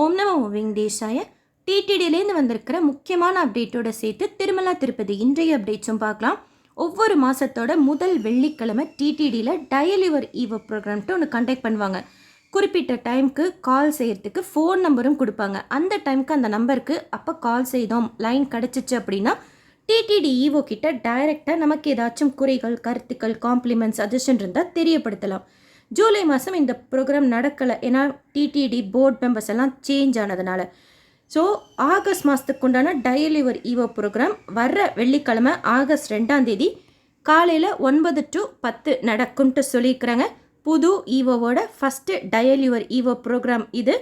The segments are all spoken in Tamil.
ஓம் நம வெங்கடேஷாய. டிடிடிலேருந்து வந்திருக்கிற முக்கியமான அப்டேட்டோட சேர்த்து திருமலா திருப்பதி இன்றைய அப்டேட்ஸும் பார்க்கலாம். ஒவ்வொரு மாதத்தோட முதல் வெள்ளிக்கிழமை டிடிடியில் டயலிவர் ஈவோ ப்ரோக்ராம்ட்டு ஒன்று கண்டக்ட் பண்ணுவாங்க. குறிப்பிட்ட டைம்க்கு கால் செய்கிறதுக்கு ஃபோன் நம்பரும் கொடுப்பாங்க. அந்த டைம்க்கு அந்த நம்பருக்கு அப்போ கால் செய்தோம். லைன் கிடச்சிச்சு அப்படின்னா டிடிடி ஈவோ கிட்ட டைரெக்டாக நமக்கு ஏதாச்சும் குறைகள் கருத்துக்கள் காம்ப்ளிமெண்ட்ஸ் சஜஷன் இருந்தால் தெரியப்படுத்தலாம். ஜூலை மாதம் இந்த ப்ரோக்ராம் நடக்கலை. ஏன்னா டிடிடி போர்ட் மெம்பர்ஸ் எல்லாம் சேஞ்ச் ஆனதுனால. ஸோ ஆகஸ்ட் மாதத்துக்கு உண்டான டயலிவர் ஈவோ ப்ரோக்ராம் வர்ற வெள்ளிக்கிழமை ஆகஸ்ட் ரெண்டாம் தேதி காலையில் ஒன்பது டு பத்து நடக்கும்ட்டு சொல்லியிருக்கிறாங்க. புது ஈவோவோட first dial your EO program இது.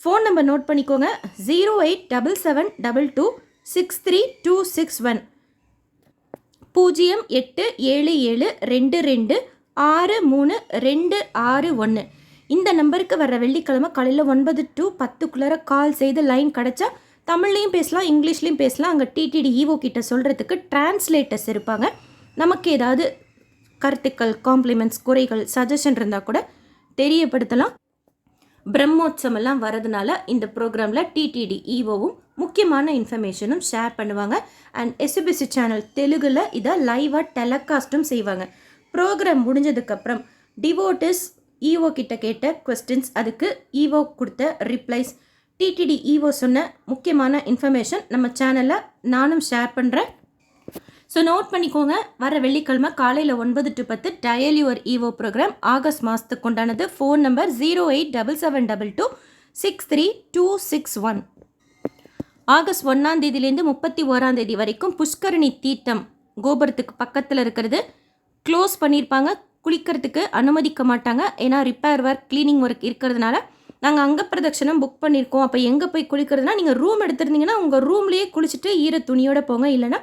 ஃபோன் நம்பர் நோட் பண்ணிக்கோங்க. Zero eight double seven double two six three two six one பூஜ்ஜியம் எட்டு ஏழு ஏழு ரெண்டு ரெண்டு ஆறு மூணு ரெண்டு ஆறு ஒன்று இந்த நம்பருக்கு வர்ற வெள்ளிக்கிழமை காலையில் ஒன்பது டு பத்துக்குள்ளார கால் செய்து லைன் கிடச்சா தமிழ்லையும் பேசலாம் இங்கிலீஷ்லேயும் பேசலாம். அங்கே டிடிடி ஈவோ கிட்ட சொல்கிறதுக்கு டிரான்ஸ்லேட்டர்ஸ் இருப்பாங்க. நமக்கு ஏதாவது கருத்துக்கள் காம்ப்ளிமெண்ட்ஸ் குறைகள் சஜஷன் இருந்தால் கூட தெரியப்படுத்தலாம். பிரம்மோற்சவம்லாம் வரதுனால இந்த ப்ரோக்ராமில் டிடிடி ஈவோவும் முக்கியமான இன்ஃபர்மேஷனும் ஷேர் பண்ணுவாங்க. அண்ட் எஸ்பிசி சேனல் தெலுங்கில் இதை லைவாக டெலகாஸ்ட்டும் செய்வாங்க. ப்ரோக்ராம் முடிஞ்சதுக்கப்புறம் டிவோட்டிஸ் ஈவோ கிட்ட கேட்ட கொஸ்டின்ஸ் அதுக்கு ஈவோ கொடுத்த ரிப்ளைஸ் டிடிடி ஈவோ சொன்ன முக்கியமான இன்ஃபர்மேஷன் நம்ம சேனலில் நானும் ஷேர் பண்ணுறேன் ஸோ நோட் பண்ணிக்கோங்க வர வெள்ளிக்கிழமை காலையில் ஒன்பது டு பத்து dial your EO program August மாதத்துக்கு உண்டானது. Phone number zero eight double seven double two six three two six one August ஒன்றாம் தேதியிலேருந்து முப்பத்தி ஓராம் தேதி வரைக்கும் புஷ்கரணி தீர்த்தம் கோபுரத்துக்கு பக்கத்தில் இருக்கிறது. க்ளோஸ் பண்ணியிருப்பாங்க குளிக்கிறதுக்கு அனுமதிக்க மாட்டாங்க. ஏன்னா ரிப்பேர் ஒர்க் க்ளீனிங் ஒர்க் இருக்கிறதுனால நாங்கள் அங்கே பிரதட்சணம் புக் பண்ணியிருக்கோம் அப்போ எங்கே போய் குளிக்கிறதுனா நீங்கள் ரூம் எடுத்திருந்தீங்கன்னா உங்கள் ரூம்லேயே குளிச்சுட்டு ஈர துணியோட போங்க. இல்லைன்னா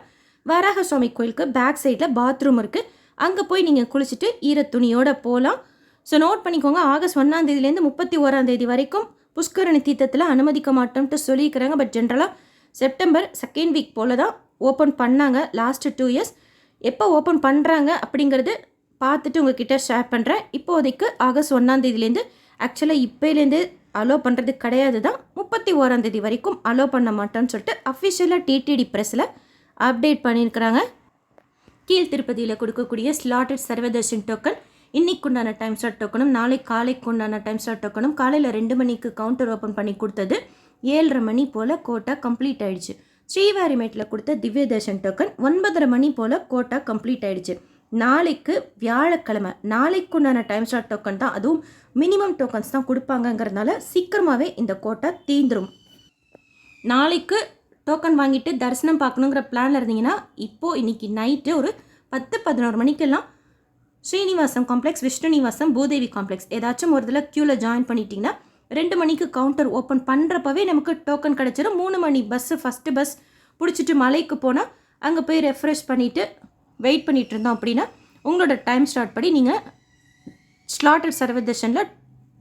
வராக சுவாமி கோயிலுக்கு பேக் சைடில் பாத்ரூம் இருக்குது அங்கே போய் நீங்கள் குளிச்சுட்டு ஈர துணியோட போகலாம் ஸோ நோட் பண்ணிக்கோங்க. ஆகஸ்ட் ஒன்றாந்தேதிலேருந்து முப்பத்தி ஓராந்தேதி வரைக்கும் புஷ்கரணி தீர்த்தத்தில் அனுமதிக்க மாட்டோம்ட்டு சொல்லியிருக்கிறாங்க. பட் ஜென்ரலாக செப்டம்பர் செகண்ட் வீக் போல் தான் ஓப்பன் பண்ணாங்க. லாஸ்ட்டு டூ இயர்ஸ் எப்போ ஓப்பன் பண்ணுறாங்க அப்படிங்கிறது பார்த்துட்டு உங்ககிட்ட ஷேர் பண்ணுறேன் இப்போதைக்கு ஆகஸ்ட் ஒன்றாந்தேதிலேருந்து ஆக்சுவலாக இப்போலேருந்து அலோ பண்ணுறது கிடையாது தான் முப்பத்தி ஓராந்தேதி வரைக்கும் அலோ பண்ண மாட்டோன்னு சொல்லிட்டு அஃபிஷியலாக டிடிடி ப்ரெஸ்ஸில் அப்டேட் பண்ணியிருக்கிறாங்க. கீழ் திருப்பதியில் கொடுக்கக்கூடிய ஸ்லாட்டட் சர்வதர்ஷன் டோக்கன் இன்னைக்கு உண்டான டைம் ஸ்லாட் டோக்கனும் நாளை காலைக்கு உண்டான டைம் ஸ்லாட் டோக்கனும் காலையில் ரெண்டு மணிக்கு கவுண்டர் ஓப்பன் பண்ணி கொடுத்தது. ஏழரை மணி போல் கோட்டா கம்ப்ளீட் ஆயிடுச்சு. ஸ்ரீவாரிமேட்டில் கொடுத்த திவ்ய தர்ஷன் டோக்கன் ஒன்பதரை மணி போல் கோட்டா கம்ப்ளீட் ஆயிடுச்சு. நாளைக்கு வியாழக்கிழமை நாளைக்கு உண்டான டைம் ஸ்டார் டோக்கன் தான். அதுவும் மினிமம் டோக்கன்ஸ் தான் கொடுப்பாங்கங்கிறதுனால சீக்கிரமாகவே இந்த கோட்டா தீந்துடும் நாளைக்கு டோக்கன் வாங்கிட்டு தரிசனம் பார்க்கணுங்கிற பிளானில் இருந்தீங்கன்னா இப்போது இன்றைக்கி நைட்டு ஒரு பத்து பதினோரு மணிக்கெல்லாம் ஸ்ரீனிவாசம் காம்ப்ளெக்ஸ் விஷ்ணுநிவாசம் பூதேவி காம்ப்ளெக்ஸ் ஏதாச்சும் ஒரு இதில் க்யூவில் ஜாயின் பண்ணிட்டீங்கன்னா ரெண்டு மணிக்கு கவுண்டர் ஓப்பன் பண்ணுறப்பவே நமக்கு டோக்கன் கிடச்சிரும். மூணு மணி பஸ்ஸு ஃபஸ்ட்டு பஸ் பிடிச்சிட்டு மலைக்கு போனால் அங்கே போய் ரெஃப்ரெஷ் பண்ணிவிட்டு வெயிட் பண்ணிகிட்டு இருந்தோம் அப்படின்னா உங்களோட டைம் ஸ்டார்ட் படி நீங்கள் ஸ்லாட்டட் சர்வதர்ஷனில்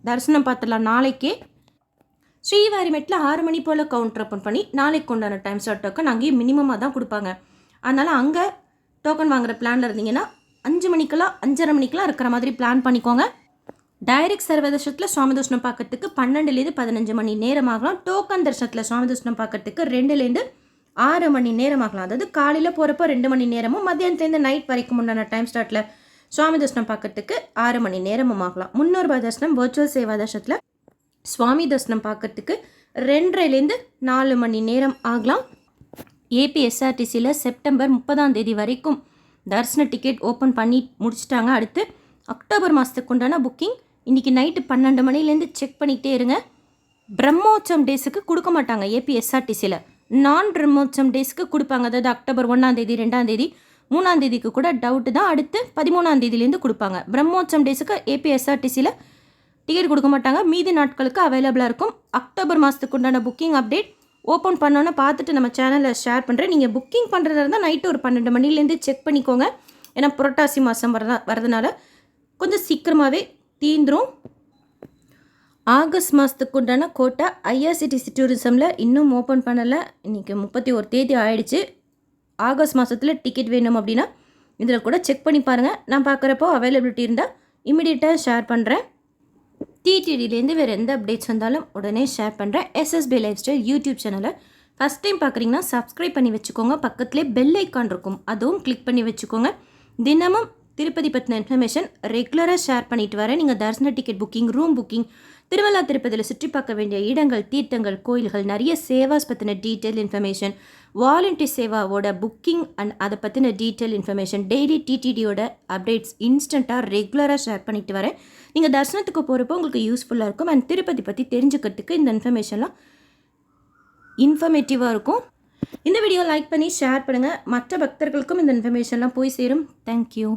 தரிசனம் பார்த்துடலாம். நாளைக்கே ஸ்ரீவாரிமெட்டில் ஆறு மணி போல் கவுண்டர் ஓப்பன் பண்ணி நாளைக்கு உண்டான டைம் ஸ்டார்ட் டோக்கன் அங்கேயும் மினிமமாக தான் கொடுப்பாங்க. அதனால் அங்கே டோக்கன் வாங்குகிற பிளானில் இருந்தீங்கன்னா அஞ்சு மணிக்கெல்லாம் அஞ்சரை மணிக்கெல்லாம் இருக்கிற மாதிரி பிளான் பண்ணிக்கோங்க. டைரக்ட் சர்வதர்ஷனத்தில் சுவாமி தர்ஷனம் பார்க்கறதுக்கு பன்னெண்டுலேருந்து பதினஞ்சு மணி நேரம் ஆகலாம் டோக்கன் தர்ஷனத்தில் சுவாமி தர்ஷனம் பார்க்கறதுக்கு ரெண்டுலேருந்து ஆறு மணி நேரம் ஆகலாம் அதாவது காலையில் போகிறப்போ ரெண்டு மணி நேரமும் மத்தியானத்துலேருந்து நைட் வரைக்கும் உண்டான டைம் ஸ்லாட்டில் சுவாமி தர்ஷனம் பார்க்கறதுக்கு ஆறு மணி நேரமும் ஆகலாம். முன்னூறுபா தர்ஷனம் வர்ச்சுவல் சேவா தர்ஷனத்தில் சுவாமி தர்ஷனம் பார்க்கறதுக்கு ரெண்டரைலேருந்து நாலு மணி நேரம் ஆகலாம். ஏபிஎஸ்ஆர்டிசியில் செப்டம்பர் முப்பதாம் தேதி வரைக்கும் தரிசன டிக்கெட் ஓப்பன் பண்ணி முடிச்சிட்டாங்க. அடுத்து அக்டோபர் மாதத்துக்கு உண்டான புக்கிங் இன்றைக்கி நைட்டு பன்னெண்டு மணிலேருந்து செக் பண்ணிக்கிட்டே இருங்க. பிரம்மோற்சவம் டேஸுக்கு கொடுக்க மாட்டாங்க ஏபிஎஸ்ஆர்டிசியில் நான் பிரம்மோற்சவம் டேஸ்க்கு கொடுப்பாங்க. அதாவது அக்டோபர் ஒன்றாம் தேதி ரெண்டாம் தேதி மூணாம் தேதிக்கு கூட டவுட்டு தான். அடுத்து பதிமூணாம் தேதியிலேருந்து கொடுப்பாங்க. பிரம்மோற்சவம் டேஸுக்கு ஏபிஎஸ்ஆர்டிசியில் டிக்கெட் கொடுக்க மாட்டாங்க. மீதி நாட்களுக்கு அவைலபிளாக இருக்கும். அக்டோபர் மாதத்துக்கு உண்டான புக்கிங் அப்டேட் ஓப்பன் பண்ணோன்னு பார்த்துட்டு நம்ம சேனலில் ஷேர் பண்ணுறேன் நீங்கள் புக்கிங் பண்ணுறதா இருந்தால் நைட்டு ஒரு பன்னெண்டு மணிலேருந்து செக் பண்ணிக்கோங்க. ஏன்னா புரட்டாசி மாதம் வரதா வரதுனால கொஞ்சம் சீக்கிரமாகவே தீந்துரும். ஆகஸ்ட் மாதத்துக்கு உண்டான கோட்டா ஐஆர்சிடிசி டூரிசமில் இன்னும் ஓப்பன் பண்ணலை. இன்றைக்கி முப்பத்தி ஒரு தேதி ஆயிடுச்சு. ஆகஸ்ட் மாதத்தில் டிக்கெட் வேணும் அப்படின்னா இதில் கூட செக் பண்ணி பாருங்கள் நான் பார்க்குறப்போ அவைலபிலிட்டி இருந்தால் இமிடியேட்டாக ஷேர் பண்ணுறேன் டிடிடிலேருந்து வேறு எந்த அப்டேட்ஸ் வந்தாலும் உடனே ஷேர் பண்ணுறேன் எஸ்எஸ்பி லைஃப் ஸ்டைல் யூடியூப் சேனலை ஃபஸ்ட் டைம் பார்க்குறீங்கன்னா சப்ஸ்கிரைப் பண்ணி வச்சுக்கோங்க. பக்கத்துலேயே பெல் ஐக்கான் இருக்கும். அதுவும் கிளிக் பண்ணி வச்சுக்கோங்க. தினமும் திருப்பதி பற்றின இன்ஃபர்மேஷன் ரெகுலராக ஷேர் பண்ணிட்டு வரேன். நீங்கள் தரிசன டிக்கெட் புக்கிங் ரூம் புக்கிங் திருவள்ளா திருப்பதியில் சுற்றி பார்க்க வேண்டிய இடங்கள் தீர்த்தங்கள் கோயில்கள் நிறைய சேவாஸ் பற்றின டீட்டெயில் இன்ஃபர்மேஷன் வாலண்டியர் சேவாவோட புக்கிங் அண்ட் அதை பற்றின டீட்டெயில் இன்ஃபர்மேஷன் டெய்லி டிடிடியோட அப்டேட்ஸ் இன்ஸ்டண்ட்டாக ரெகுலராக ஷேர் பண்ணிட்டு வரேன். நீங்கள் தரிசனத்துக்கு போகிறப்போ உங்களுக்கு யூஸ்ஃபுல்லாக இருக்கும். அண்ட் திருப்பதி பற்றி தெரிஞ்சுக்கிறதுக்கு இந்த இன்ஃபர்மேஷன்லாம் இன்ஃபர்மேட்டிவாக இருக்கும். இந்த வீடியோ லைக் பண்ணி ஷேர் பண்ணுங்கள் மற்ற பக்தர்களுக்கும் இந்த இன்ஃபர்மேஷன்லாம் போய் சேரும். தேங்க்யூ